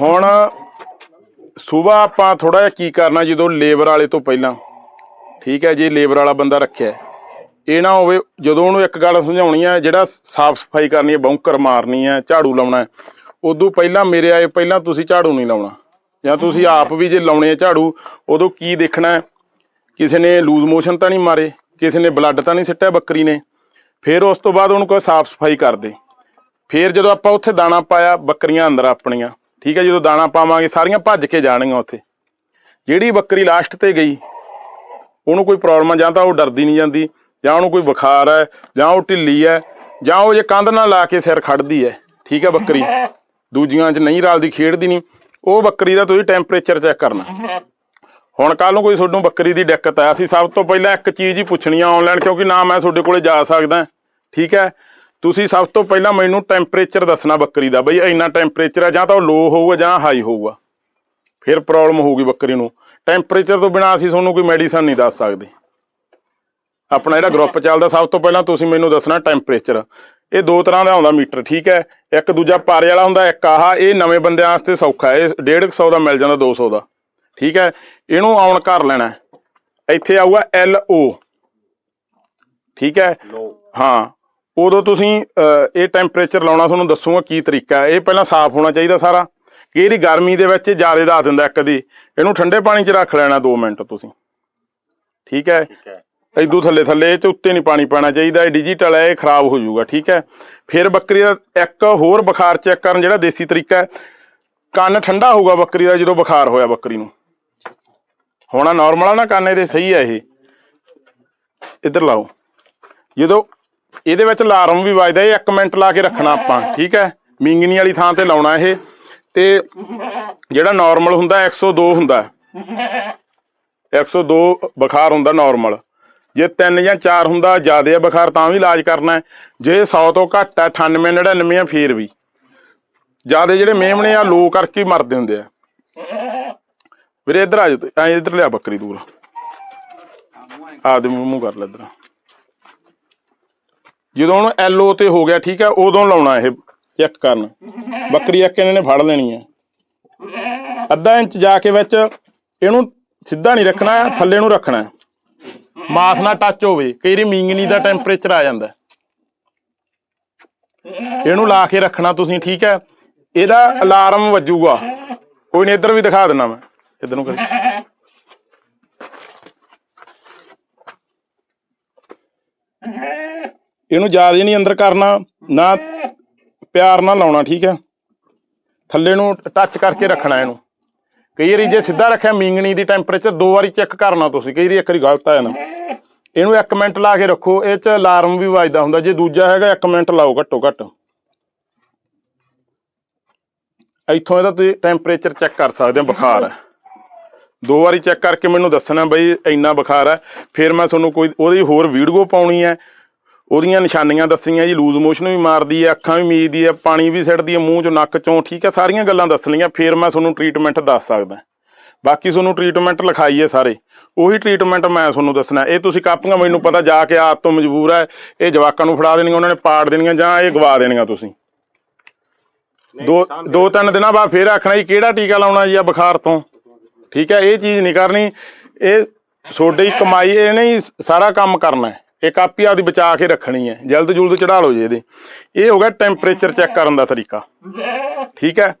ਹੁਣ ਸਵੇਰ ਆਪਾਂ ਥੋੜਾ ਜਿਹਾ ਕੀ ਕਰਨਾ, ਜਦੋਂ ਲੇਬਰ ਵਾਲੇ ਤੋਂ ਪਹਿਲਾਂ, ਠੀਕ ਹੈ, ਜੇ ਲੇਬਰ ਵਾਲਾ ਬੰਦਾ ਰੱਖਿਆ ਇਹ ਨਾ ਹੋਵੇ, ਜਦੋਂ ਉਹਨੂੰ ਇੱਕ ਗੱਲ ਸਮਝਾਉਣੀ ਹੈ, ਜਿਹੜਾ ਸਾਫ਼ ਸਫ਼ਾਈ ਕਰਨੀ ਹੈ, ਬੌਂਕਰ ਮਾਰਨੀ ਹੈ, ਝਾੜੂ ਲਾਉਣਾ ਹੈ, ਉਦੋਂ ਪਹਿਲਾਂ ਮੇਰੇ ਆਏ, ਪਹਿਲਾਂ ਤੁਸੀਂ ਝਾੜੂ ਨਹੀਂ ਲਾਉਣਾ, ਜਾਂ ਤੁਸੀਂ ਆਪ ਵੀ ਜੇ ਲਾਉਣੇ ਆ ਝਾੜੂ, ਉਦੋਂ ਕੀ ਦੇਖਣਾ ਹੈ? ਕਿਸੇ ਨੇ ਲੂਜ਼ ਮੋਸ਼ਨ ਤਾਂ ਨਹੀਂ ਮਾਰੇ, ਕਿਸੇ ਨੇ ਬਲੱਡ ਤਾਂ ਨਹੀਂ ਸਿੱਟਿਆ ਬੱਕਰੀ ਨੇ, ਫਿਰ ਉਸ ਤੋਂ ਬਾਅਦ ਉਹਨੂੰ ਕੋਈ ਸਾਫ਼ ਸਫ਼ਾਈ ਕਰਦੇ ਫਿਰ ਜਦੋਂ ਆਪਾਂ ਉੱਥੇ ਦਾਣਾ ਪਾਇਆ, ਬੱਕਰੀਆਂ ਅੰਦਰ ਆਪਣੀਆਂ ਠੀਕ ਹੈ, ਜਦੋਂ ਦਾਣਾ ਪਾਵਾਂਗੇ, ਸਾਰੀਆਂ ਭੱਜ ਕੇ ਜਾਣਗੀਆਂ ਉੱਥੇ। ਜਿਹੜੀ ਬੱਕਰੀ ਲਾਸਟ ਤੇ ਗਈ, ਉਹਨੂੰ ਕੋਈ ਪ੍ਰੋਬਲਮ ਆ, ਜਾਂ ਤਾਂ ਉਹ ਡਰਦੀ ਨਹੀਂ ਜਾਂਦੀ, ਜਾਂ ਉਹਨੂੰ ਕੋਈ ਬੁਖਾਰ ਹੈ, ਜਾਂ ਉਹ ਢਿੱਲੀ ਹੈ, ਜਾਂ ਉਹ ਜੇ ਕੰਧ ਨਾਲ ਲਾ ਕੇ ਸਿਰ ਖੜਦੀ ਹੈ, ਠੀਕ ਹੈ ਬੱਕਰੀ। ਦੂਜੀਆਂ 'ਚ ਨਹੀਂ ਰਲਦੀ, ਖੇਡਦੀ ਨਹੀਂ। ਉਹ ਬੱਕਰੀ ਦਾ ਤੁਸੀਂ ਟੈਂਪਰੇਚਰ ਚੈੱਕ ਕਰਨਾ। ਹੁਣ ਕੱਲ ਨੂੰ ਕੋਈ ਤੁਹਾਨੂੰ ਬੱਕਰੀ ਦੀ ਦਿੱਕਤ ਆ, ਅਸੀਂ ਸਭ ਤੋਂ ਪਹਿਲਾਂ ਇੱਕ ਚੀਜ਼ ਹੀ ਪੁੱਛਣੀ ਆ ਆਨਲਾਈਨ ਕਿਉਂਕਿ ਨਾ ਮੈਂ ਤੁਹਾਡੇ ਕੋਲੇ ਜਾ ਸਕਦਾ, ਠੀਕ ਹੈ। ਤੁਸੀਂ ਸਭ ਤੋਂ ਪਹਿਲਾਂ ਮੈਨੂੰ ਟੈਂਪਰੇਚਰ ਦੱਸਣਾ ਬੱਕਰੀ ਦਾ ਬਈ ਇੰਨਾ ਟੈਂਪਰੇਚਰ ਆ ਜਾਂ ਤਾਂ ਉਹ ਲੋ ਹੋਊਗਾ ਜਾਂ ਹਾਈ ਹੋਊਗਾ। ਫਿਰ ਪ੍ਰੋਬਲਮ ਹੋਊਗੀ ਬੱਕਰੀ ਨੂੰ। ਟੈਂਪਰੇਚਰ ਤੋਂ ਬਿਨਾ ਅਸੀਂ ਤੁਹਾਨੂੰ ਕੋਈ ਮੈਡੀਸਨ ਨਹੀਂ ਦੱਸ ਸਕਦੇ। ਆਪਣਾ ਜਿਹੜਾ ਗਰੁੱਪ ਚੱਲਦਾ ਸਭ ਤੋਂ ਪਹਿਲਾਂ ਤੁਸੀਂ ਮੈਨੂੰ ਦੱਸਣਾ ਟੈਂਪਰੇਚਰ ਇਹ ਦੋ ਤਰ੍ਹਾਂ ਦਾ ਆਉਂਦਾ ਮੀਟਰ ਠੀਕ ਹੈ? ਇੱਕ ਦੂਜਾ ਪਾਰੇ ਵਾਲਾ ਹੁੰਦਾ ਇੱਕ ਆਹ ਇਹ ਨਵੇਂ ਬੰਦਿਆਂ ਵਾਸਤੇ ਸੌਖਾ ਹੈ। ਇਹ 150 ਦਾ ਮਿਲ ਜਾਂਦਾ 200 ਦਾ। ਠੀਕ ਹੈ? ਇਹਨੂੰ ਆਨ ਕਰ ਲੈਣਾ। ਇੱਥੇ ਆਊਗਾ ਐਲ ਓ ਠੀਕ ਹੈ? ਹਾਂ। ਉਦੋਂ ਤੁਸੀਂ ਇਹ ਟੈਂਪਰੇਚਰ ਲਾਉਣਾ ਤੁਹਾਨੂੰ ਦੱਸੂਗਾ ਕੀ ਤਰੀਕਾ ਹੈ। ਇਹ ਪਹਿਲਾਂ ਸਾਫ਼ ਹੋਣਾ ਚਾਹੀਦਾ ਸਾਰਾ। ਕਿ ਇਹਦੀ ਗਰਮੀ ਦੇ ਵਿੱਚ ਜ਼ਿਆਦਾ ਦੱਸ ਦਿੰਦਾ ਇੱਕ ਦੀ ਇਹਨੂੰ ਠੰਡੇ ਪਾਣੀ 'ਚ ਰੱਖ ਲੈਣਾ 2 ਮਿੰਟ ਤੁਸੀਂ। ਠੀਕ ਹੈ? ਇਦੋਂ ਥੱਲੇ ਥੱਲੇ ਇਹ ਚ ਉੱਤੇ ਨਹੀਂ ਪਾਣੀ ਪਾਣਾ ਚਾਹੀਦਾ। ਇਹ ਡਿਜੀਟਲ ਹੈ ਇਹ ਖਰਾਬ ਹੋ ਜਾਊਗਾ। ਠੀਕ ਹੈ? ਫਿਰ ਬੱਕਰੀ ਦਾ ਇੱਕ ਹੋਰ ਬੁਖਾਰ ਚੈੱਕ ਕਰਨ ਜਿਹੜਾ ਦੇਸੀ ਤਰੀਕਾ ਹੈ। ਕੰਨ ਠੰਡਾ ਹੋਊਗਾ ਬੱਕਰੀ ਦਾ ਜਦੋਂ ਬੁਖਾਰ ਹੋਇਆ ਬੱਕਰੀ ਨੂੰ। ਹੋਣਾ ਨਾਰਮਲ ਆ ਨਾ ਕੰਨ ਇਹਦੇ? ਸਹੀ ਹੈ ਇਹ। ਇੱਧਰ ਲਾਓ। ਜਦੋਂ ਇਹਦੇ ਵਿੱਚ ਅਲਾਰਮ ਵੀ ਵੱਜਦਾ, ਇਹ 1 ਮਿੰਟ ਲਾ ਕੇ ਰੱਖਣਾ ਆਪਾਂ, ਠੀਕ ਹੈ? ਮਿੰਗਨੀ ਵਾਲੀ ਥਾਂ ਤੇ ਲਾਉਣਾ ਇਹ। ਤੇ ਜਿਹੜਾ ਨਾਰਮਲ ਹੁੰਦਾ 102 ਹੁੰਦਾ। 102 ਬੁਖਾਰ ਹੁੰਦਾ ਨਾਰਮਲ ਜੇ 3 ਜਾਂ 4 ਹੁੰਦਾ, ਜ਼ਿਆਦਾ ਹੈ ਬੁਖਾਰ, ਤਾਂ ਵੀ ਇਲਾਜ ਕਰਨਾ ਹੈ। ਜੇ 100 ਤੋਂ ਘੱਟ ਹੈ 98 99 ਆ, ਫੇਰ ਵੀ। ਜ਼ਿਆਦਾ ਜਿਹੜੇ ਮੇਮਣੇ ਆ, ਲੋ ਕਰਕੇ ਮਰਦੇ ਹੁੰਦੇ ਆ। ਵੀਰੇ, ਇੱਧਰ ਆ ਜਾ ਐ ਇੱਧਰ ਲਿਆ ਬੱਕਰੀ ਦੂਰ। ਆਪਦੇ ਮੂੰਹ ਮੂੰਹ ਕਰ ਲੈ ਇੱਧਰ। ਜਦੋਂ ਉਹਨੂੰ ਐਲਓ ਤੇ ਹੋ ਗਿਆ, ਠੀਕ ਹੈ ਉਦੋਂ ਲਾਉਣਾ ਇਹ ਚੈੱਕ ਕਰਨ। ਬੱਕਰੀ ਇੱਕ ਇਹਨਾਂ ਨੇ ਫੜ ਲੈਣੀ ਹੈ ਅੱਧਾ ਇੰਚ ਜਾ ਕੇ ਵਿੱਚ ਇਹਨੂੰ ਸਿੱਧਾ ਨਹੀਂ ਰੱਖਣਾ, ਥੱਲੇ ਨੂੰ ਰੱਖਣਾ। ਮਾਸ ਨਾਲ ਟੱਚ ਹੋਵੇ, ਕਈ ਵਾਰੀ ਮੀਂਗਣੀ ਦਾ ਟੈਂਪਰੇਚਰ ਆ ਜਾਂਦਾ। ਇਹਨੂੰ ਲਾ ਕੇ ਰੱਖਣਾ ਤੁਸੀਂ, ਠੀਕ ਹੈ ਇਹਦਾ ਅਲਾਰਮ ਵੱਜੂਗਾ। ਕੋਈ ਨਹੀਂ ਇੱਧਰ ਵੀ ਦਿਖਾ ਦਿੰਦਾ ਮੈਂ। ਇੱਧਰ ਨੂੰ ਕਰੀ। ਇਹਨੂੰ ਜ਼ਿਆਦਾ ਨਹੀਂ ਅੰਦਰ ਕਰਨਾ, ਨਾ ਪਿਆਰ ਨਾਲ ਲਾਉਣਾ, ਠੀਕ ਹੈ? ਥੱਲੇ ਨੂੰ ਟੱਚ ਕਰਕੇ ਰੱਖਣਾ ਇਹਨੂੰ। ਕਈ ਵਾਰੀ ਜੇ ਸਿੱਧਾ ਰੱਖਿਆ, ਮੀਂਗਣੀ ਦੀ ਟੈਂਪਰੇਚਰ ਦੋ ਵਾਰੀ ਚੈੱਕ ਕਰਨਾ ਤੁਸੀਂ, ਕਈ ਵਾਰੀ ਇੱਕ ਵਾਰੀ ਗਲਤ ਆ ਜਾਂਦਾ ਇਹਨੂੰ 1 ਮਿੰਟ ਲਾ ਕੇ ਰੱਖੋ, ਇਹ ਚ ਅਲਾਰਮ ਵੀ ਵੱਜਦਾ ਹੁੰਦਾ, ਜੇ ਦੂਜਾ ਹੈਗਾ 1 ਮਿੰਟ ਲਾਓ ਘੱਟੋ ਘੱਟ। ਇੱਥੋਂ ਇਹਦਾ ਤੁਸੀਂ ਟੈਂਪਰੇਚਰ ਚੈੱਕ ਕਰ ਸਕਦੇ ਹੋ, ਬੁਖਾਰ। ਹੈ ਦੋ ਵਾਰੀ ਚੈੱਕ ਕਰਕੇ ਮੈਨੂੰ ਦੱਸਣਾ ਬਈ, ਇੰਨਾ ਬੁਖਾਰ ਹੈ ਫਿਰ ਮੈਂ ਤੁਹਾਨੂੰ ਕੋਈ, ਉਹਦੀ ਹੋਰ ਵੀਡੀਓ ਪਾਉਣੀ ਹੈ। ਉਹਦੀਆਂ ਨਿਸ਼ਾਨੀਆਂ ਦੱਸਣੀਆਂ ਜੀ ਲੂਜ਼ ਮੋਸ਼ਨ ਵੀ ਮਾਰਦੀ ਹੈ ਅੱਖਾਂ ਵੀ ਮੀਚਦੀ ਹੈ ਪਾਣੀ ਵੀ ਸਿੱਟਦੀ ਹੈ ਮੂੰਹ ਚੋਂ ਨੱਕ ਚੋਂ ਠੀਕ ਹੈ ਸਾਰੀਆਂ ਗੱਲਾਂ ਦੱਸਣੀਆਂ ਫਿਰ ਮੈਂ ਤੁਹਾਨੂੰ ਟ੍ਰੀਟਮੈਂਟ ਦੱਸ ਸਕਦਾ। ਬਾਕੀ ਤੁਹਾਨੂੰ ਟ੍ਰੀਟਮੈਂਟ ਲਿਖਾਈ ਹੈ ਸਾਰੇ। ਉਹੀ ਟ੍ਰੀਟਮੈਂਟ ਮੈਂ ਤੁਹਾਨੂੰ ਦੱਸਣਾ। ਇਹ ਤੁਸੀਂ ਕਾਪੀਆਂ ਮੈਨੂੰ ਪਤਾ ਜਾ ਕੇ ਆਪ ਤੋਂ ਮਜਬੂਰ ਹੈ ਇਹ ਜਵਾਕਾਂ ਨੂੰ ਫੜਾ ਦੇਣੀਆਂ ਉਹਨਾਂ ਨੇ ਪਾੜ ਦੇਣੀਆਂ ਜਾਂ ਇਹ ਗਵਾ ਦੇਣੀਆਂ ਤੁਸੀਂ। ਦੋ ਦੋ ਤਿੰਨ ਦਿਨਾਂ ਬਾਅਦ ਫੇਰ ਆਖਣਾ ਜੀ ਕਿਹੜਾ ਟੀਕਾ ਲਾਉਣਾ ਜੀ ਆ ਬੁਖਾਰ ਤੋਂ? ਠੀਕ ਹੈ ਇਹ ਚੀਜ਼ ਨਹੀਂ ਕਰਨੀ। ਇਹ ਤੁਹਾਡੀ ਕਮਾਈ ਇਹਨੇ ਹੀ ਸਾਰਾ ਕੰਮ ਕਰਨਾ ਹੈ। ਇਹ ਕਾਪੀ ਆਪਦੀ ਬਚਾ ਕੇ ਰੱਖਣੀ ਹੈ। ਜਲਦ ਜੁਲਦ ਚੜਾ ਲਓ ਜੀ ਇਹਦੇ। ਇਹ ਹੋ ਗਿਆ ਟੈਂਪਰੇਚਰ ਚੈੱਕ ਕਰਨ ਦਾ ਤਰੀਕਾ। ਠੀਕ ਹੈ?